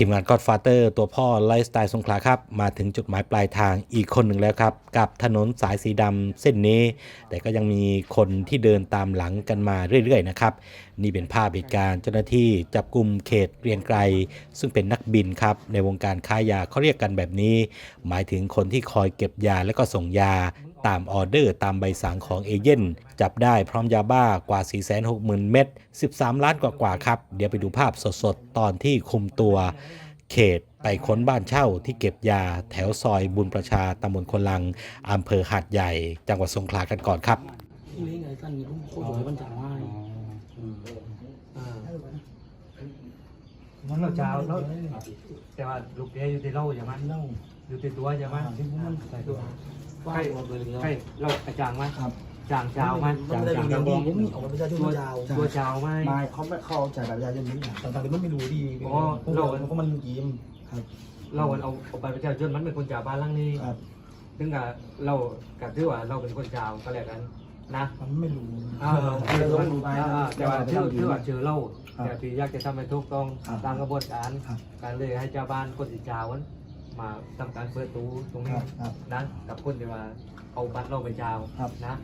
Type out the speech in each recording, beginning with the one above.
ทีมงาน Godfather ตัวพ่อไลฟ์สไตล์สงขลาครับ มาถึงจุดหมายปลายทางอีกคนหนึ่งแล้วครับ กับถนนสายสีดำเส้นนี้ แต่ก็ยังมีคนที่เดินตามหลังกันมาเรื่อยๆนะครับ นี่เป็นภาพเหตุการณ์เจ้าหน้าที่จับกลุ่มเขตเกรียงไกรซึ่งเป็นนักบินครับ ในวงการค้ายาเขาเรียกกันแบบนี้ หมายถึงคนที่คอยเก็บยาและก็ส่งยา ตามออเดอร์ตามใบสั่งของเอเย่นจับได้พร้อมยาบ้ากว่า 460,000 เม็ด 13 ล้านกว่าๆครับ เดี๋ยวไปดูภาพสดๆ ตอนที่คุมตัว เขตไปค้นบ้านเช่าที่เก็บยาแถวซอยบุญประชาตำบลคนลังอำเภอหาดใหญ่ จังหวัดสงขลากันก่อนครับนี่ไงกันนี่ผมโคตรสวยมันจะง่ายอ่ามันเราจะเอาแล้วแต่ว่าลูกเดียอยู่ที่เราอย่ามันเล่าอยู่ที่ตัวอย่ามันที่มันใส่ตัว ว่าหมดเลยแล้วใช่เรากระจางไหมครับ จางเจ้ามันมันไม่ได้ดูดีผมนี่ออกมาประชาชนตัวยาวตัวเจ้าไหมมาเขาไม่เข้าใจแบบยาเย็นนี้นะต่างๆที่มันไม่รู้ดีอ๋อพวกเราเพราะมันกีมครับ เราเอาเอาไปประชาชนมันเป็นคนเจ้าบ้านหลังนี้ครับถึงกับเรากับที่ว่าเราเป็นคนเจ้าก็แล้วกันนะมันไม่รู้อ่าเราต้องรู้ไปอ่าแต่ว่าชื่อชื่อว่าชื่อเราครับแต่ที่อยากจะทำให้ถูกต้องครับตามกระบวนการครับการเลยให้เจ้าบ้านคนที่เจ้าวัน มาทำการเปิดตูตรงคนี้รับครับนะกับคนที่ว่าเอาบัตรเราไปเจ้าครับ นะ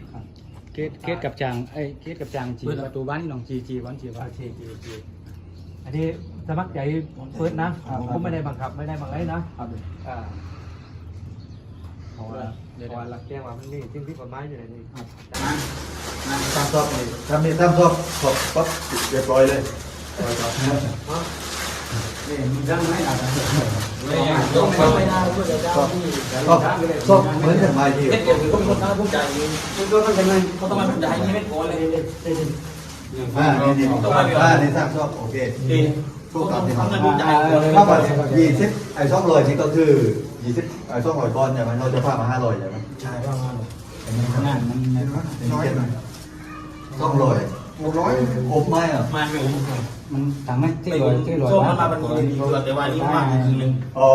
เกตเกตกับจางเอ้ยเกตกับจางจีประตูบ้านนี่ลองจีจีวันจีวัโอน เคโอเคโอเคอันนี้สมัครใจเปิดนะผมไม่ได้บังคับไม่ได้บังคับนะครับอ่าเพราะว่าเพราะว่าหลักแจ้งว่ามันนี่สิ่งที่กฎหมายอยู่ในนี้ทำซอกเลยทำนี่ทำซอกซอกปั๊บเรียบร้อยเลยนี่มันยังไม่อาบ น้ำต้องไม่ได้ด้วยเจ้าที่ซอกซอกเหมือนกันมาที่เด็กเด็กก็เป็นคนท้าผู้ใจคุณก็ต้องทำไงเขาต้องมาผู้ใจนี่ไม่พอเลยเลยอ่านี่นี่อ่านี่สร้างซอกโอเคดีพวกเราที่ต้องทำทำผู้ากกว่ายี่สิบไอ้ซอกลอยนี่ก็คือยี่สิบไอ้ซอกลอยก้อนใช่ไหมเราจะพามาห้าลอยใช่ไหมใช่ประมาณขนาดมันน้อยซอกลอย หกร้อยอบไหมอะมาไม่ผมมันทำให้ที่ลอยที่ลอยส้มมันมาเป็นคนดีแต่ว่านี่มาจริงอ๋อ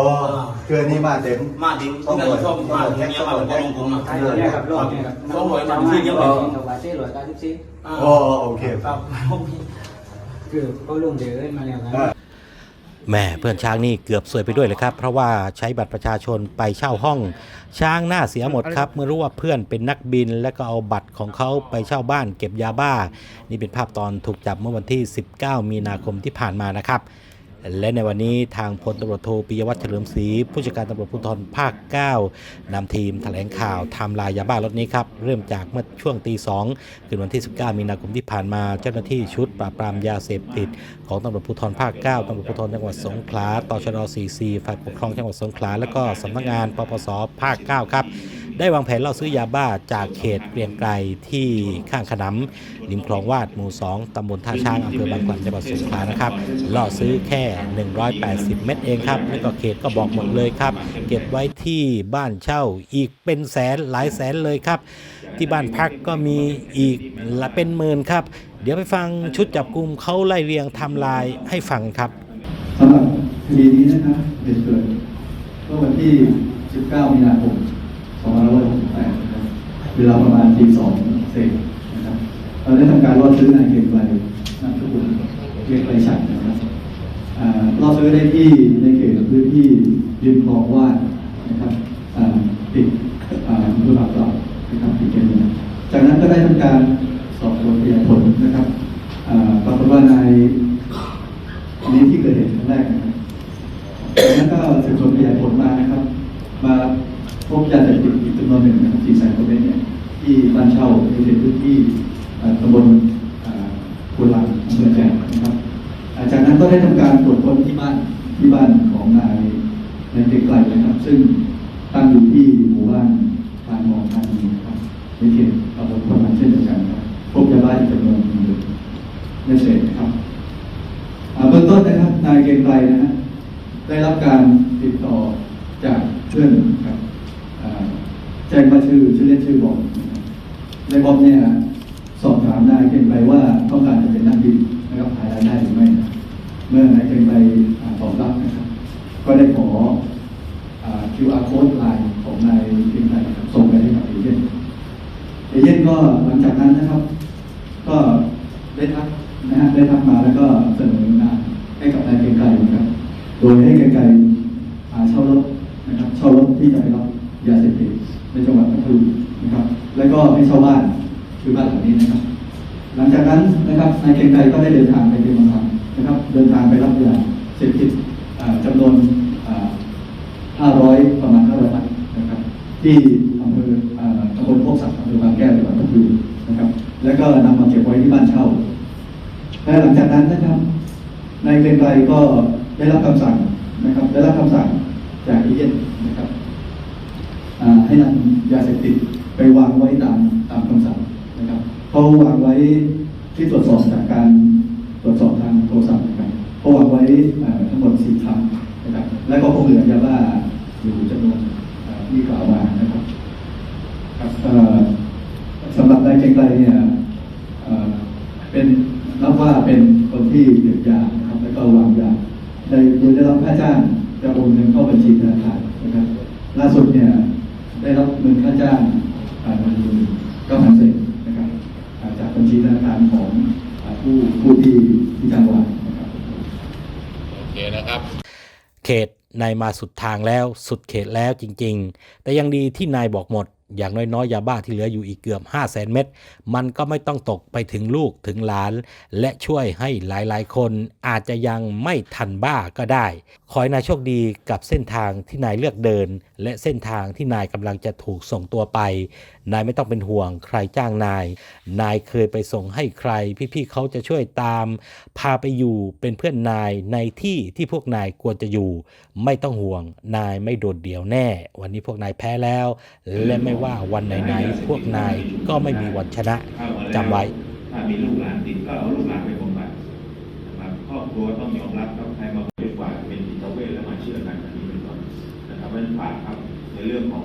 คืออันนี้มาเต็มมาจริงต้องเลยส้มมาเนี้ยมาเป็นคนลงผมอะใช่เนี่ยกับรอบเนี่ยกับส้มรวยมาที่เยอะเลยกับว่าที่ลอยเก้าสิบสี่อ๋อโอเคครับคือเขาลงเดือนมาแล้วนะ แม่เพื่อนช้างนี่เกือบสวยไปด้วยเลยครับ เพราะว่าใช้บัตรประชาชนไปเช่าห้อง ช้างหน้าเสียหมดครับ เมื่อรู้ว่าเพื่อนเป็นนักบิน แล้วก็เอาบัตรของเขาไปเช่าบ้านเก็บยาบ้า นี่เป็นภาพตอนถูกจับเมื่อวันที่ 19 มีนาคมที่ผ่านมานะครับ และในวันนี้ทางพลตำรวจโทปิยวัฒน์เฉลิมศรีผู้จัดการตำรวจภูธรภาค 9นำทีมแถลงข่าวไทม์ไลน์ยาบ้ารถนี้ครับ เริ่มจากเมื่อช่วงตีสองคืนวันที่ 19 มีนาคมที่ผ่านมาเจ้าหน้าที่ชุดปราบปรามยาเสพติด ของตำรวจภูธรภาค 9ตำรวจภูธรจังหวัดสงขลาตชด 44 ฝ่ายปกครองจังหวัดสงขลาและก็สำนักงานปปสภาค 9 ครับ ได้วางแผนล่อซื้อยาบ้าจากเขตเกรียงไกรที่ข้างขนำริมคลองวาดหมู่ 2 ตำบลท่าช้างอำเภอบางกล่ำจังหวัดสงขลานะครับล่อซื้อแค่ 180 เม็ดเองครับแล้วก็เขตก็บอกหมดเลยครับ เก็บไว้ที่บ้านเช่าอีกเป็นแสนหลายแสนเลยครับ ที่บ้านพักก็มีอีกละเป็นหมื่นครับ เดี๋ยวไปฟังชุดจับกลุ่มเขาไล่เรียงไทำลายให้ฟังครับ สำหรับคดีนี้นะครับเหตุเกิดเมื่อวันที่ 19 มีนาคม 2568นะครับ เวลาประมาณตีสองเศษนะครับเราได้ทำการล่อซื้อนายเกรียงไกรนามสกุลเกรียงไรฉันนะครับอ่าล่อซื้อได้ที่ในเขตพื้นที่ริมคลองว่านนะครับอ่าติดอ่าอำเภอปากเกร็ดนะครับติดกันเนี่ยจากนั้นก็ได้ทำการสอบสวนขยายผลนะครับอ่าปรากฏว่านายนี้ที่เกิดเหตุครั้งแรกนะครับแล้วก็สืบสวนขยายผลมานะครับ มาพบยาเสพติดอีกจำนวนหนึ่งนะครับสี่แสนกว่าเม็ดเนี่ย ที่บ้านเช่าในเขตพื้นที่ตำบลกุหลาบอำเภอแกลงนะครับอาจากนั้นก็ได้ทำการตรวจค้นที่บ้านที่บ้านของนายนายเกรียงไกรนะครับ ซึ่งตั้งอยู่ที่หมู่บ้านทานมองทานนีครับในเขตตำบลกุหลาบเช่นเดียวกันครับพบยาบ้าอีกจำนวนหนึ่งไม่เสร็จนะครับเบื้องต้นนะครับนายเกรียงไกรนะฮะได้รับการติดต่อจากเพื่อนครับแจ้งมาชื่อชื่อเล่นชื่อบอม นะครับนบอมเนี่ยสอบถามนายเกรียงไกรว่าต้องการจะเป็นนักบินนะครับหารายได้หรือไม่ เมื่อนายเกรียงไกรอ่าตอบรับนะครับ ก็ได้ขอ QR code ไลน์ของนายเกรียงไกรนะครับส่งไปให้กับเอเย่นเอเย่นก็หลังจากนั้นนะครับ ก็ได้ทักนะฮะได้ทักมาแล้วก็เสนองานให้กับนายเกรียงไกรนะครับ โดยให้ไกลๆอ่าเช่ารถนะครับเช่ารถที่จะไปรับยาเสพติดในจังหวัดพัทลุงนะครับ แล้วก็ให้เช่าบ้านคือบ้านหลังนี้นะครับ หลังจากนั้นนะครับนายเกรียงไกรก็ได้เดินทางไปเป็นบางครั้งนะครับ เดินทางไปรับยาเสพติดจำนวนอ่า500 ประมาณ500นัดนะครับ ที่อำเภอตำบลโคกสักอำเภอบางแก้วจังหวัดพัทลุงนะครับ แล้วก็นำมาเก็บไว้ที่บ้านเช่าและหลังจากนั้นนะครับนายเกรียงไกรก็ได้รับคำสั่งนะครับ ได้รับคำสั่งจากเอเย่นนะครับให้นำยาเสพติด ไปวางไว้ตามตามคำสั่งนะครับเขาวางไว้ที่ตรวจสอบจากการตรวจสอบทางโทรศัพท์นะครับเขาวางไว้อ่าทั้งหมดสี่ครั้งนะครับ และก็คงเหลือยาบ้าอยู่จำนวนที่กล่าวมานะครับสำหรับนายเกงไกรเนี่ยเป็นนับว่าเป็นคนที่เก็บยานะครับแล้วก็วางยาได้โดยได้รับค่าจ้างจะโอนเงินเข้าบัญชีธนาคารนะครับล่าสุดเนี่ยได้รับเงินค่าจ้าง อ่าหนึ่งหมื่นเก้าพันเศษนะครับจากบัญชีธนาคารของผู้ผู้ที่ที่จ้างวานนะครับ เขตนายมาสุดทางแล้วสุดเขตแล้วจริง ๆ แต่ยังดีที่นายบอกหมด อย่างน้อยๆ ยาบ้าที่เหลืออยู่อีกเกือบ5 0 0แสนเม็ดมันก็ไม่ต้องตกไปถึงลูกถึงหลาน และช่วยให้หลายๆ คนอาจจะยังไม่ทันบ้าก็ได้ ขอให้นายโชคดีกับเส้นทางที่นายเลือกเดิน และเส้นทางที่นายกำลังจะถูกส่งตัวไป นายไม่ต้องเป็นห่วงใครจ้างนาย นายเคยไปส่งให้ใคร พี่ๆเขาจะช่วยตาม พาไปอยู่เป็นเพื่อนนายในที่ที่พวกนายควรจะอยู่ ไม่ต้องห่วง นายไม่โดดเดี่ยวแน่ วันนี้พวกนายแพ้แล้ว และไม่ว่าวันไหนๆพวกนายก็ไม่มีวันชนะจำไว้ ถ้ามีลูกหลานติดก็เอาลูกหลานไปบำบัดนะครับครอบครัวต้องยอมรับครับใครมาเกิดกว่าเป็นจิตเวชและมาเชื่อกันอันนี้เป็นต้นนะครับเพราะฉะนั้นฝากครับในเรื่องของ